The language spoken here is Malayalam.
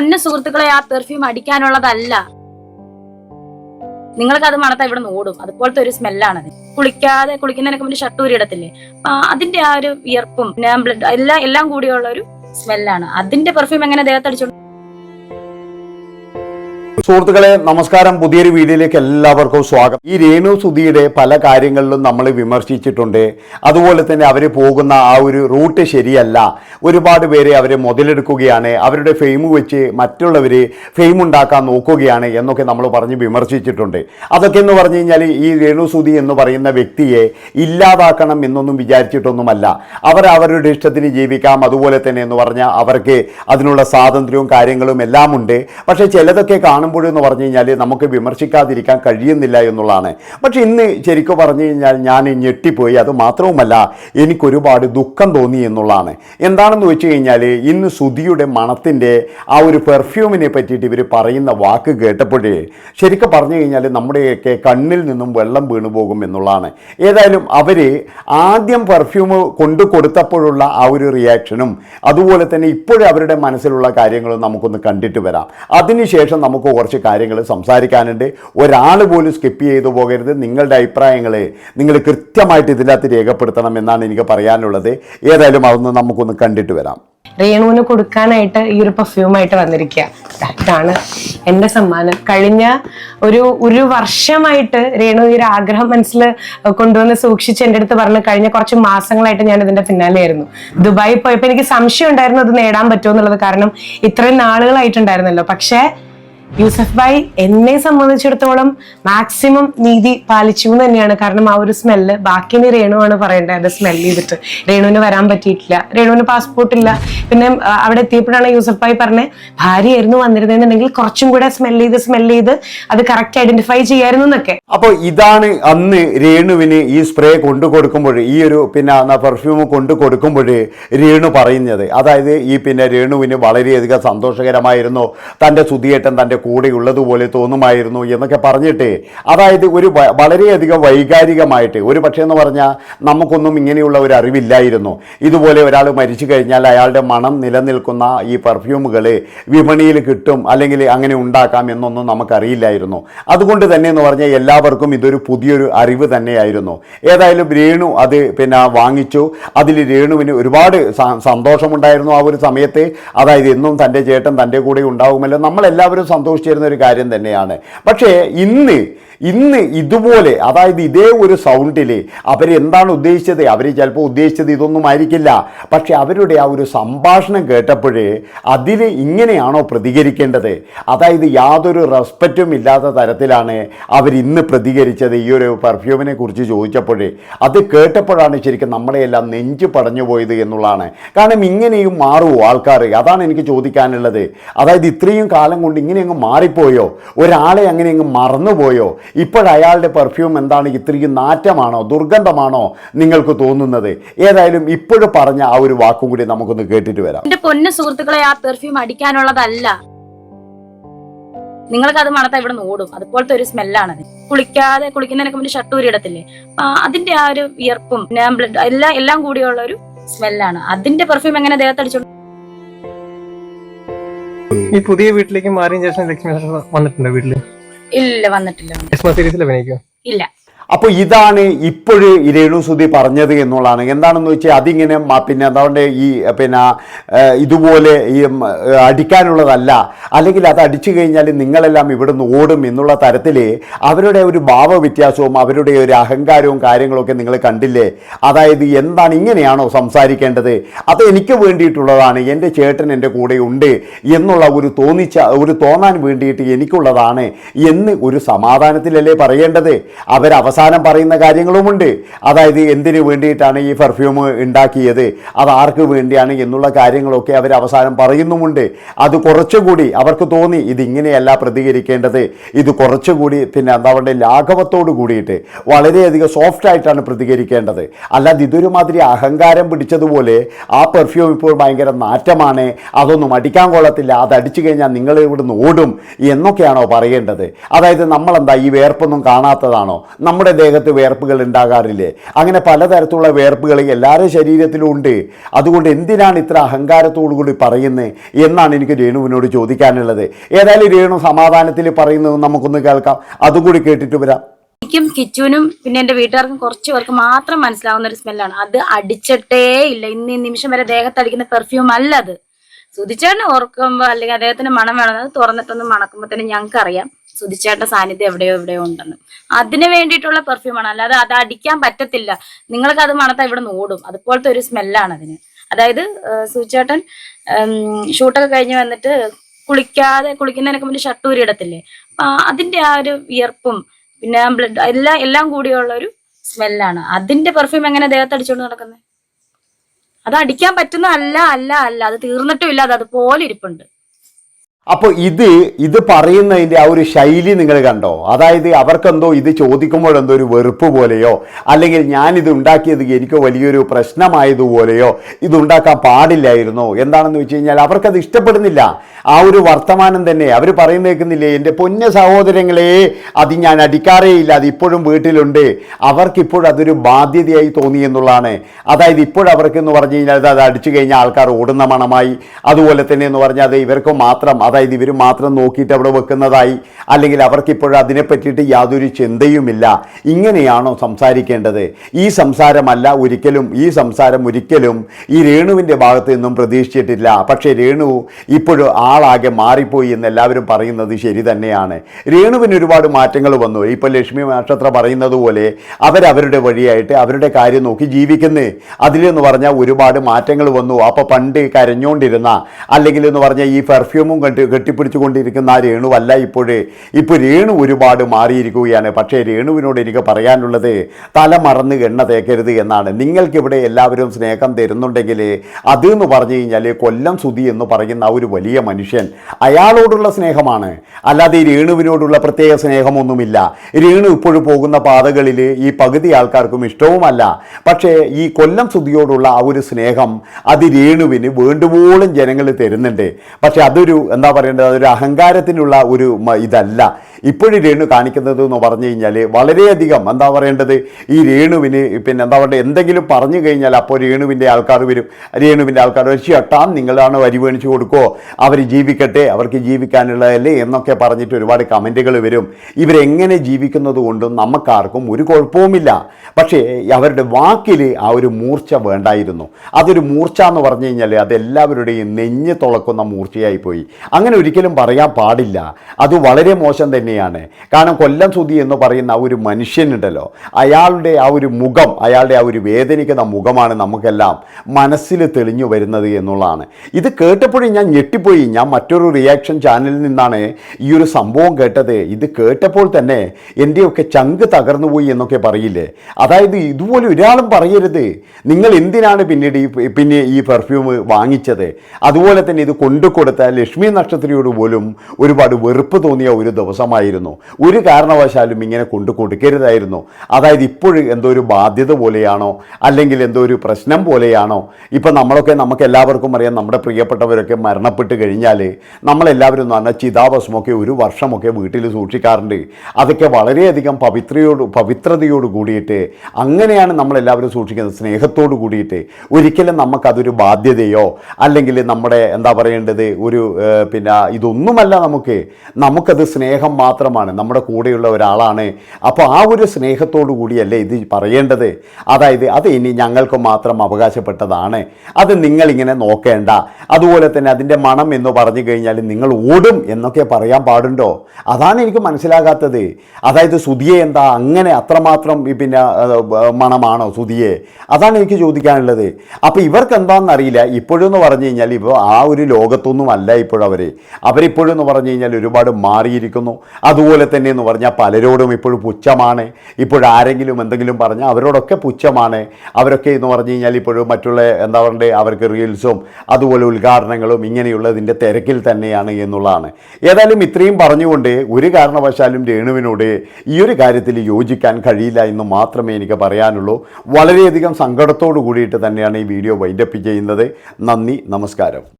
പൊന്ന സുഹൃത്തുക്കളെ ആ പെർഫ്യൂം അടിക്കാനുള്ളതല്ല. നിങ്ങൾക്ക് അത് മണത്താ ഇവിടെ ഓടും. അതുപോലത്തെ ഒരു സ്മെല്ലാണത് കുളിക്കാതെ കുളിക്കുന്നതിനൊക്കെ മുന്നേ ഷട്ടൂരി ഇടത്തില്ലേ? അപ്പൊ അതിന്റെ ആ ഒരു വിയർപ്പും ബ്ലഡ് എല്ലാം എല്ലാം കൂടിയുള്ള ഒരു സ്മെല്ലാണ് അതിന്റെ പെർഫ്യൂം എങ്ങനെ ദേഹത്തടിച്ചോണ്ട് സുഹൃത്തുക്കളെ നമസ്കാരം. പുതിയൊരു വീഡിയോയിലേക്ക് എല്ലാവർക്കും സ്വാഗതം. ഈ രേണു സുധിയുടെ പല കാര്യങ്ങളിലും നമ്മൾ വിമർശിച്ചിട്ടുണ്ട്. അതുപോലെ തന്നെ അവർ പോകുന്ന ആ ഒരു റൂട്ട് ശരിയല്ല. ഒരുപാട് പേരെ അവരെ മുതലെടുക്കുകയാണ്. അവരുടെ ഫെയിം വെച്ച് മറ്റുള്ളവർ ഫെയിം ഉണ്ടാക്കാൻ നോക്കുകയാണ് എന്നൊക്കെ നമ്മൾ പറഞ്ഞ് വിമർശിച്ചിട്ടുണ്ട്. അതൊക്കെ എന്ന് പറഞ്ഞു കഴിഞ്ഞാൽ ഈ രേണു സുധി എന്ന് പറയുന്ന വ്യക്തിയെ ഇല്ലാതാക്കണം എന്നൊന്നും വിചാരിച്ചിട്ടൊന്നുമല്ല. അവർ അവരുടെ ഇഷ്ടത്തിന് ജീവിക്കാം. അതുപോലെ തന്നെ എന്ന് പറഞ്ഞാൽ അവർക്ക് അതിനുള്ള സ്വാതന്ത്ര്യവും കാര്യങ്ങളും എല്ലാം ഉണ്ട് പക്ഷേ ചിലതൊക്കെ കാണുമ്പോഴെന്ന് പറഞ്ഞു കഴിഞ്ഞാൽ നമുക്ക് വിമർശിക്കാതിരിക്കാൻ കഴിയുന്നില്ല എന്നുള്ളതാണ്. പക്ഷേ ഇന്ന് ശരിക്കും പറഞ്ഞു കഴിഞ്ഞാൽ ഞാൻ ഞെട്ടിപ്പോയി. അത് മാത്രവുമല്ല എനിക്കൊരുപാട് ദുഃഖം തോന്നി എന്നുള്ളതാണ്. എന്താണെന്ന് വെച്ച് കഴിഞ്ഞാൽ ഇന്ന് സുധിയുടെ മണത്തിന്റെ ആ ഒരു പെർഫ്യൂമിനെ പറ്റിയിട്ട് ഇവർ പറയുന്ന വാക്ക് കേട്ടപ്പോഴേ ശരിക്കും പറഞ്ഞു കഴിഞ്ഞാൽ നമ്മുടെയൊക്കെ കണ്ണിൽ നിന്നും വെള്ളം വീണു പോകും എന്നുള്ളതാണ്. ഏതായാലും അവർ ആദ്യം പെർഫ്യൂം കൊണ്ടു കൊടുത്തപ്പോഴുള്ള ആ ഒരു റിയാക്ഷനും അതുപോലെ തന്നെ ഇപ്പോഴും അവരുടെ മനസ്സിലുള്ള കാര്യങ്ങളും നമുക്കൊന്ന് കണ്ടിട്ട് വരാം. അതിനുശേഷം നമുക്ക് കുറച്ച് കാര്യങ്ങൾ സംസാരിക്കാനുണ്ട്. ഒരാൾ പോലും സ്കിപ്പ് ചെയ്തു പോകരുത്. നിങ്ങളുടെ അഭിപ്രായങ്ങളെ നിങ്ങൾ കൃത്യമായിട്ട് ഇതിനകത്ത് രേഖപ്പെടുത്തണം എന്നാണ് എനിക്ക് പറയാനുള്ളത്. ഏതായാലും അതൊന്ന് നമുക്കൊന്ന് കണ്ടിട്ട് വരാം. റേണുവിന് കൊടുക്കാനായിട്ട് ഈ ഒരു പെർഫ്യൂമായിട്ട് വന്നിരിക്കുക. ഇതാണ് എന്റെ സമ്മാനം. കഴിഞ്ഞ ഒരു ഒരു വർഷമായിട്ട് രേണു ഈ ഒരു ആഗ്രഹം മനസ്സിൽ കൊണ്ടുവന്ന് സൂക്ഷിച്ച് എന്റെ അടുത്ത് പറഞ്ഞു കഴിഞ്ഞ കുറച്ച് മാസങ്ങളായിട്ട് ഞാൻ ഇതിന്റെ പിന്നാലെയായിരുന്നു ദുബായി പോയപ്പോൾ എനിക്ക് സംശയം ഉണ്ടായിരുന്നു അത് നേടാൻ പറ്റുമോ എന്നുള്ളത്. കാരണം ഇത്രയും നാളുകളായിട്ടുണ്ടായിരുന്നല്ലോ. പക്ഷേ യൂസഫ് ഭായ് എന്നെ സംബന്ധിച്ചിടത്തോളം മാക്സിമം നീതി പാലിച്ചു എന്ന് തന്നെയാണ്. കാരണം ആ ഒരു സ്മെല്ല് ബാക്കിന് രേണുവാണ് പറയേണ്ടത്. അത് സ്മെൽ ചെയ്തിട്ട്. രേണുവിന് വരാൻ പറ്റിയിട്ടില്ല. രേണുവിന് പാസ്പോർട്ട് ഇല്ല. പിന്നെ അവിടെ എത്തിയപ്പോഴാണ് യൂസഫ് ഭായ് പറഞ്ഞത് ഭാര്യയായിരുന്നു വന്നിരുന്നെന്നുണ്ടെങ്കിൽ കുറച്ചും കൂടെ സ്മെൽ ചെയ്ത് സ്മെൽ ചെയ്ത് അത് കറക്റ്റ് ഐഡന്റിഫൈ ചെയ്യായിരുന്നു എന്നൊക്കെ. അപ്പോൾ ഇതാണ് അന്ന് രേണുവിന് ഈ സ്പ്രേ കൊണ്ടു കൊടുക്കുമ്പോൾ ഈ ഒരു പിന്നെ പെർഫ്യൂം കൊണ്ടു കൊടുക്കുമ്പോൾ രേണു പറയുന്നത്. അതായത് ഈ പിന്നെ രേണുവിന് വളരെയധികം സന്തോഷകരമായിരുന്നു. തന്റെ സുധിയേട്ടൻ തന്റെ കൂടെ ഉള്ളതുപോലെ തോന്നുമായിരുന്നു എന്നൊക്കെ പറഞ്ഞിട്ട് അതായത് ഒരു വളരെയധികം വൈകാരികമായിട്ട് ഒരു പക്ഷേ എന്ന് പറഞ്ഞാൽ നമുക്കൊന്നും ഇങ്ങനെയുള്ള ഒരു അറിവില്ലായിരുന്നു. ഇതുപോലെ ഒരാൾ മരിച്ചു കഴിഞ്ഞാൽ അയാളുടെ മണം നിലനിൽക്കുന്ന ഈ പെർഫ്യൂമുകൾ വിപണിയിൽ കിട്ടും അല്ലെങ്കിൽ അങ്ങനെ ഉണ്ടാക്കാം എന്നൊന്നും നമുക്കറിയില്ലായിരുന്നു. അതുകൊണ്ട് തന്നെ എന്ന് പറഞ്ഞാൽ എല്ലാവർക്കും ഇതൊരു പുതിയൊരു അറിവ് തന്നെയായിരുന്നു. ഏതായാലും രേണു അത് പിന്നെ വാങ്ങിച്ചു. അതിൽ രേണുവിന് ഒരുപാട് സന്തോഷമുണ്ടായിരുന്നു ആ ഒരു സമയത്ത്. അതായത് എന്നും തന്റെ ചേട്ടൻ തന്റെ കൂടെ ഉണ്ടാകുമല്ലോ നമ്മളെല്ലാവരും സന്തോഷിച്ചിരുന്ന ഒരു കാര്യം തന്നെയാണ്. പക്ഷേ ഇന്ന് ഇന്ന് ഇതുപോലെ അതായത് ഇതേ ഒരു സൗണ്ടിൽ അവരെന്താണ് ഉദ്ദേശിച്ചത്? അവർ ചിലപ്പോൾ ഉദ്ദേശിച്ചത് ഇതൊന്നും ആയിരിക്കില്ല. പക്ഷേ അവരുടെ ആ ഒരു സംഭാഷണം കേട്ടപ്പോഴേ അതിൽ ഇങ്ങനെയാണോ പ്രതികരിക്കേണ്ടത്? അതായത് യാതൊരു റെസ്പെക്റ്റും ഇല്ലാത്ത തരത്തിലാണ് അവർ ഇന്ന് പ്രതികരിച്ചത്. ഈ ഒരു പെർഫ്യൂമിനെ കുറിച്ച് ചോദിച്ചപ്പോഴേ അത് കേട്ടപ്പോഴാണ് ശരിക്കും നമ്മളെയെല്ലാം നെഞ്ച് പടഞ്ഞു പോയത് എന്നുള്ളതാണ്. കാരണം ഇങ്ങനെയും മാറുമോ ആൾക്കാർ അതാണ് എനിക്ക് ചോദിക്കാനുള്ളത്. അതായത് ഇത്രയും കാലം കൊണ്ട് ഇങ്ങനെ അങ്ങ് മാറിപ്പോയോ? ഒരാളെ അങ്ങനെ അങ്ങ് മറന്നുപോയോ? ഇപ്പോഴയാളുടെ പെർഫ്യൂം എന്താണ്? ഇത്രയും നാറ്റമാണോ? ദുർഗന്ധമാണോ നിങ്ങൾക്ക് തോന്നുന്നത്? ഏതായാലും ഇപ്പോഴും പറഞ്ഞ ആ ഒരു വാക്കും കൂടി നമുക്കൊന്ന് കേട്ടിട്ട് വരാം. എന്റെ പൊന്ന സുഹൃത്തുക്കളെ ആ പെർഫ്യൂം അടിക്കാനുള്ളതല്ല. നിങ്ങൾക്ക് അത് മണത്താ ഇവിടെ ഓടും. അതുപോലത്തെ ഒരു സ്മെല്ലാണ് കുളിക്കാതെ കുളിക്കുന്നതിനൊക്കെ മുന്നേ ഷട്ടൂരി ഇടത്തില്ലേ? അതിന്റെ ആ ഒരു വിയർപ്പും എല്ലാം എല്ലാം കൂടിയുള്ള ഒരു സ്മെല്ലാണ് അതിന്റെ പെർഫ്യൂം എങ്ങനെ ദേഹത്തടിച്ചോണ്ട് ഈ പുതിയ വീട്ടിലേക്ക് മാറിയ ശേഷം ലക്ഷ്മി വന്നിട്ടുണ്ടോ വീട്ടിൽ? ഇല്ല വന്നിട്ടില്ല. ക്രിസ്മസ് സീരീസിൽ അഭിനയിക്കും ഇല്ല. അപ്പോൾ ഇതാണ് ഇപ്പോഴും ഈ രേണുസുതി പറഞ്ഞത് എന്നുള്ളതാണ്. എന്താണെന്ന് വെച്ചാൽ അതിങ്ങനെ പിന്നെ അതുകൊണ്ട് ഈ പിന്നെ ഇതുപോലെ ഈ അടിക്കാനുള്ളതല്ല. അല്ലെങ്കിൽ അത് അടിച്ചു കഴിഞ്ഞാൽ നിങ്ങളെല്ലാം ഇവിടുന്ന് ഓടും എന്നുള്ള തരത്തിൽ അവരുടെ ഒരു ഭാവവ്യത്യാസവും അവരുടെ ഒരു അഹങ്കാരവും കാര്യങ്ങളൊക്കെ നിങ്ങൾ കണ്ടില്ലേ? അതായത് എന്താണ് ഇങ്ങനെയാണോ സംസാരിക്കേണ്ടത്? അത് എനിക്ക് വേണ്ടിയിട്ടുള്ളതാണ് എന്റെ ചേട്ടൻ എന്റെ കൂടെ ഉണ്ട് എന്നുള്ള ഒരു തോന്നിച്ച ഒരു തോന്നാൻ വേണ്ടിയിട്ട് എനിക്കുള്ളതാണ് എന്ന് ഒരു സമാധാനത്തിലല്ലേ പറയേണ്ടത്? അവർ അവസാനം പറയുന്ന കാര്യങ്ങളുമുണ്ട്. അതായത് എന്തിനു വേണ്ടിയിട്ടാണ് ഈ പെർഫ്യൂം ഉണ്ടാക്കിയത്? അത് ആർക്ക് വേണ്ടിയാണ് എന്നുള്ള കാര്യങ്ങളൊക്കെ അവർ അവസാനം പറയുന്നുമുണ്ട്. അത് കുറച്ചുകൂടി അവർക്ക് തോന്നി ഇതിങ്ങനെയല്ല പ്രതികരിക്കേണ്ടത്. ഇത് കുറച്ചുകൂടി പിന്നെ എന്താ പറയുക ലാഘവത്തോട് കൂടിയിട്ട് വളരെയധികം സോഫ്റ്റ് ആയിട്ടാണ് പ്രതികരിക്കേണ്ടത്. അല്ലാതെ ഇതൊരു മാതിരി അഹങ്കാരം പിടിച്ചതുപോലെ ആ പെർഫ്യൂം ഇപ്പോൾ ഭയങ്കര നാറ്റമാണ്. അതൊന്നും അടിക്കാൻ കൊള്ളത്തില്ല. അത് അടിച്ചു കഴിഞ്ഞാൽ നിങ്ങൾ ഇവിടുന്ന് ഓടും എന്നൊക്കെയാണോ പറയേണ്ടത്? അതായത് നമ്മളെന്താ ഈ വേർപ്പൊന്നും കാണാത്തതാണോ? നമ്മുടെ നമ്മുടെ ദേഹത്ത് വേർപ്പുകൾ ഉണ്ടാകാറില്ലേ? അങ്ങനെ പലതരത്തിലുള്ള വേർപ്പുകൾ എല്ലാവരുടെ ശരീരത്തിലും ഉണ്ട്. അതുകൊണ്ട് എന്തിനാണ് ഇത്ര അഹങ്കാരത്തോടു കൂടി പറയുന്നത് എന്നാണ് എനിക്ക് രേണുവിനോട് ചോദിക്കാനുള്ളത്. ഏതായാലും രേണു സമാധാനത്തിൽ പറയുന്നത് നമുക്കൊന്ന് കേൾക്കാം. അതുകൂടി കേട്ടിട്ട് വരാം. എനിക്കും കിച്ചുവിനും പിന്നെ എന്റെ വീട്ടുകാർക്കും കുറച്ച് പേർക്ക് മാത്രം മനസ്സിലാവുന്ന ഒരു സ്മെല്ലാണ്. അത് അടിച്ചിട്ടേ ഇല്ല. ഇന്ന് നിമിഷം വരെ ദേഹത്തടിക്കുന്ന പെർഫ്യൂം അല്ല അത്. സുധിച്ചേട്ടനെ ഓർക്കുമ്പോൾ അല്ലെങ്കിൽ അദ്ദേഹത്തിന് മണം വേണം. അത് തുറന്നിട്ടൊന്ന് മണക്കുമ്പോ തന്നെ ഞങ്ങൾക്ക് അറിയാം സാന്നിധ്യം എവിടെയോ എവിടെയോ ഉണ്ടെന്ന്. അതിന് വേണ്ടിയിട്ടുള്ള പെർഫ്യൂമാണ് അല്ലാതെ അത് അടിക്കാൻ പറ്റത്തില്ല. നിങ്ങൾക്ക് അത് മണത്താ ഇവിടെ ഓടും. അതുപോലത്തെ ഒരു സ്മെല്ലാണ് അതിന്. അതായത് സുധിച്ചേട്ടൻ ഷൂട്ടൊക്കെ കഴിഞ്ഞ് വന്നിട്ട് കുളിക്കാതെ കുളിക്കുന്നതിനൊക്കെ മുന്നേ ഷട്ടൂരി ഇടത്തില്ലേ? അപ്പൊ അതിന്റെ ആ ഒരു വിയർപ്പും പിന്നെ ബ്ലഡ് എല്ലാം എല്ലാം കൂടിയുള്ള ഒരു സ്മെല്ലാണ് അതിന്റെ പെർഫ്യൂം എങ്ങനെ ദേഹത്ത് അടിച്ചുകൊണ്ട് നടക്കുന്നത് അത് അടിക്കാൻ പറ്റുന്ന അല്ല അല്ല അല്ല. അത് തീർന്നിട്ടും ഇല്ല. അത് അതുപോലെ ഇരിപ്പുണ്ട്. അപ്പോൾ ഇത് ഇത് പറയുന്നതിന്റെ ആ ഒരു ശൈലി നിങ്ങൾ കണ്ടോ? അതായത് അവർക്കെന്തോ ഇത് ചോദിക്കുമ്പോഴെന്തോ ഒരു വെറുപ്പ് പോലെയോ അല്ലെങ്കിൽ ഞാനിത് ഉണ്ടാക്കിയത് എനിക്ക് വലിയൊരു പ്രശ്നമായതുപോലെയോ ഇത് ഉണ്ടാക്കാൻ പാടില്ലായിരുന്നോ. എന്താണെന്ന് വെച്ച് കഴിഞ്ഞാൽ അവർക്കത് ഇഷ്ടപ്പെടുന്നില്ല. ആ ഒരു വർത്തമാനം തന്നെ അവർ പറയുന്നേക്കുന്നില്ലേ എന്റെ പൊന്ന സഹോദരങ്ങളെ അത് ഞാൻ അടിക്കാറേ ഇല്ല അത് ഇപ്പോഴും വീട്ടിലുണ്ട്. അവർക്കിപ്പോഴും അതൊരു ബാധ്യതയായി തോന്നി എന്നുള്ളതാണ്. അതായത് ഇപ്പോഴവർക്കെന്ന് പറഞ്ഞു കഴിഞ്ഞാൽ അത് അടിച്ചു കഴിഞ്ഞാൽ ആൾക്കാർ ഓടുന്ന മണമായി. അതുപോലെ തന്നെ എന്ന് പറഞ്ഞാൽ അത് ഇവർക്ക് മാത്രം അതായത് ഇവർ മാത്രം നോക്കിയിട്ട് അവിടെ വെക്കുന്നതായി അല്ലെങ്കിൽ അവർക്കിപ്പോഴും അതിനെ പറ്റിയിട്ട് യാതൊരു ചിന്തയുമില്ല. ഇങ്ങനെയാണോ സംസാരിക്കേണ്ടത്? ഈ സംസാരമല്ല ഒരിക്കലും ഈ സംസാരം ഒരിക്കലും ഈ രേണുവിന്റെ ഭാഗത്ത് നിന്നും പ്രതീക്ഷിച്ചിട്ടില്ല. പക്ഷേ രേണു ഇപ്പോഴും ആളാകെ മാറിപ്പോയി എന്ന് എല്ലാവരും പറയുന്നത് ശരി തന്നെയാണ്. രേണുവിന് ഒരുപാട് മാറ്റങ്ങൾ വന്നു. ഇപ്പോൾ ലക്ഷ്മി നക്ഷത്ര പറയുന്നത് പോലെ അവരവരുടെ വഴിയായിട്ട് അവരുടെ കാര്യം നോക്കി ജീവിക്കുന്നു. അതിലെന്ന് പറഞ്ഞാൽ ഒരുപാട് മാറ്റങ്ങൾ വന്നു. അപ്പോൾ പണ്ട് കരഞ്ഞുകൊണ്ടിരുന്ന അല്ലെങ്കിൽ എന്ന് പറഞ്ഞാൽ ഈ പെർഫ്യൂമും കെട്ടി കെട്ടിപ്പിടിച്ചുകൊണ്ടിരിക്കുന്ന ആ രേണുവല്ല ഇപ്പോഴേ. ഇപ്പോൾ രേണു ഒരുപാട് മാറിയിരിക്കുകയാണ്. പക്ഷേ രേണുവിനോട് എനിക്ക് പറയാനുള്ളത് തല മറന്ന് എണ്ണ തേക്കരുത് എന്നാണ്. നിങ്ങൾക്കിവിടെ എല്ലാവരും സ്നേഹം തരുന്നുണ്ടെങ്കിൽ അത് എന്ന് പറഞ്ഞു കഴിഞ്ഞാൽ കൊല്ലം സുതി എന്ന് പറയുന്ന ഒരു വലിയ മനുഷ്യൻ അയാളോടുള്ള സ്നേഹമാണ്. അല്ലാതെ ഈ രേണുവിനോടുള്ള പ്രത്യേക സ്നേഹമൊന്നുമില്ല. രേണു ഇപ്പോഴും പോകുന്ന പാതകളിൽ ഈ പകുതി ആൾക്കാർക്കും ഇഷ്ടവുമല്ല. പക്ഷേ ഈ കൊല്ലം സുതിയോടുള്ള ആ ഒരു സ്നേഹം അത് രേണുവിന് വേണ്ടുവോളം ജനങ്ങൾ തരുന്നുണ്ട്. പക്ഷേ അതൊരു എന്താ പറയേണ്ടത് അതൊരു അഹങ്കാരത്തിനുള്ള ഒരു ഇതല്ല. ഇപ്പോഴും രേണു കാണിക്കുന്നത് എന്ന് പറഞ്ഞു കഴിഞ്ഞാൽ വളരെയധികം എന്താ പറയേണ്ടത്? ഈ രേണുവിന് പിന്നെ എന്താ പറയുക എന്തെങ്കിലും പറഞ്ഞു കഴിഞ്ഞാൽ അപ്പോൾ രേണുവിന്റെ ആൾക്കാർ വരും. രേണുവിന്റെ ആൾക്കാർ ചേട്ടാ നിങ്ങളാണ് വരി മേടിച്ചു കൊടുക്കുമോ അവർ ജീവിക്കട്ടെ അവർക്ക് ജീവിക്കാനുള്ളതല്ലേ എന്നൊക്കെ പറഞ്ഞിട്ട് ഒരുപാട് കമന്റുകൾ വരും. ഇവരെങ്ങനെ ജീവിക്കുന്നത് കൊണ്ടും നമുക്കാർക്കും ഒരു കുഴപ്പവുമില്ല. പക്ഷേ അവരുടെ വാക്കിൽ ആ ഒരു മൂർച്ച വേണ്ടായിരുന്നു. അതൊരു മൂർച്ച എന്ന് പറഞ്ഞു കഴിഞ്ഞാൽ അതെല്ലാവരുടെയും നെഞ്ഞ് തുളക്കുന്ന മൂർച്ചയായി പോയി അങ്ങനെ ഒരിക്കലും പറയാൻ പാടില്ല. അത് വളരെ മോശം തന്നെയാണ്. കാരണം കൊല്ലം സുധി എന്ന് പറയുന്ന ആ ഒരു മനുഷ്യനുണ്ടല്ലോ. അയാളുടെ ആ ഒരു മുഖം അയാളുടെ ആ ഒരു വേദനിക്കുന്ന മുഖമാണ് നമുക്കെല്ലാം മനസ്സിൽ തെളിഞ്ഞു വരുന്നത് എന്നുള്ളതാണ്. ഇത് കേട്ടപ്പോഴും ഞാൻ ഞെട്ടിപ്പോയി. ഞാൻ മറ്റൊരു റിയാക്ഷൻ ചാനലിൽ നിന്നാണ് ഈ ഒരു സംഭവം കേട്ടത്. ഇത് കേട്ടപ്പോൾ തന്നെ എന്റെയൊക്കെ ചങ്ക് തകർന്നു പോയി എന്നൊക്കെ പറയില്ലേ? അതായത് ഇതുപോലെ ഒരാളും പറയരുത്. നിങ്ങൾ എന്തിനാണ് പിന്നീട് ഈ പിന്നെ ഈ പെർഫ്യൂം വാങ്ങിച്ചത്? അതുപോലെ തന്നെ ഇത് കൊണ്ടു കൊടുത്ത ലക്ഷ്മി നക്ഷത്രിയോട് പോലും ഒരുപാട് വെറുപ്പ് തോന്നിയ ഒരു ദിവസമായിരുന്നു ഒരു കാരണവശാലും ഇങ്ങനെ കൊണ്ടു കൊടുക്കരുതായിരുന്നു. അതായത് ഇപ്പോഴും എന്തോ ഒരു ബാധ്യത പോലെയാണോ? അല്ലെങ്കിൽ എന്തോ ഒരു പ്രശ്നം പോലെയാണോ? ഇപ്പം നമ്മളൊക്കെ നമുക്ക് എല്ലാവർക്കും അറിയാം നമ്മുടെ പ്രിയപ്പെട്ടവരൊക്കെ മരണപ്പെട്ട് കഴിഞ്ഞാൽ നമ്മളെല്ലാവരും എന്ന് പറഞ്ഞാൽ ചിതാഭസ്മൊക്കെ ഒരു വർഷമൊക്കെ വീട്ടിൽ സൂക്ഷിക്കാറുണ്ട്. അതൊക്കെ വളരെയധികം പവിത്രയോട് പവിത്രതയോട് കൂടിയിട്ട് അങ്ങനെയാണ് നമ്മളെല്ലാവരും സൂക്ഷിക്കുന്നത് സ്നേഹത്തോട് കൂടിയിട്ട്. ഒരിക്കലും നമുക്കതൊരു ബാധ്യതയോ അല്ലെങ്കിൽ നമ്മുടെ എന്താ പറയേണ്ടത് ഒരു പിന്നെ ഇതൊന്നുമല്ല നമുക്ക്. നമുക്കത് സ്നേഹം മാത്രമാണ് നമ്മുടെ കൂടെയുള്ള ഒരാളാണ്. അപ്പോൾ ആ ഒരു സ്നേഹത്തോടു കൂടിയല്ലേ ഇത് പറയേണ്ടത്? അതായത് അത് ഇനി ഞങ്ങൾക്ക് മാത്രം അവകാശപ്പെട്ടതാണ്. അത് നിങ്ങളിങ്ങനെ നോക്കേണ്ട. അതുപോലെ തന്നെ അതിന്റെ മണം എന്ന് പറഞ്ഞു കഴിഞ്ഞാൽ നിങ്ങൾ ഓടും എന്നൊക്കെ പറയാൻ പാടുണ്ടോ? അതാണ് എനിക്ക് മനസ്സിലാകാത്തത്. അതായത് സുതിയെ എന്താ അങ്ങനെ അത്രമാത്രം പിന്നെ മണമാണോ സുതിയെ അതാണ് എനിക്ക് ചോദിക്കാനുള്ളത്. അപ്പോൾ ഇവർക്ക് എന്താണെന്നറിയില്ല ഇപ്പോഴെന്ന് പറഞ്ഞു കഴിഞ്ഞാൽ ഇപ്പോൾ ആ ഒരു ലോകത്തൊന്നും അല്ല ഇപ്പോഴവർ അവരിപ്പോഴെന്ന് പറഞ്ഞു കഴിഞ്ഞാൽ ഒരുപാട് മാറിയിരിക്കുന്നു. അതുപോലെ തന്നെ എന്ന് പറഞ്ഞാൽ പലരോടും ഇപ്പോഴും പുച്ഛമാണ്. ഇപ്പോഴാരെങ്കിലും എന്തെങ്കിലും പറഞ്ഞാൽ അവരോടൊക്കെ പുച്ഛമാണ്. അവരൊക്കെ എന്ന് പറഞ്ഞു കഴിഞ്ഞാൽ ഇപ്പോഴും മറ്റുള്ള എന്താ പറയണ്ടേ അവർക്ക് റീൽസും അതുപോലെ ഉദ്ഘാടനങ്ങളും ഇങ്ങനെയുള്ളതിന്റെ തിരക്കിൽ തന്നെയാണ് എന്നുള്ളതാണ്. ഏതായാലും ഇത്രയും പറഞ്ഞുകൊണ്ട് ഒരു കാരണവശാലും രേണുവിനോട് ഈ ഒരു കാര്യത്തിൽ യോജിക്കാൻ കഴിയില്ല എന്ന് മാത്രമേ എനിക്ക് പറയാനുള്ളൂ. വളരെയധികം സങ്കടത്തോടു കൂടിയിട്ട് തന്നെയാണ് ഈ വീഡിയോ വൈൻഡപ്പ് ചെയ്യുന്നത്. നന്ദി നമസ്കാരം.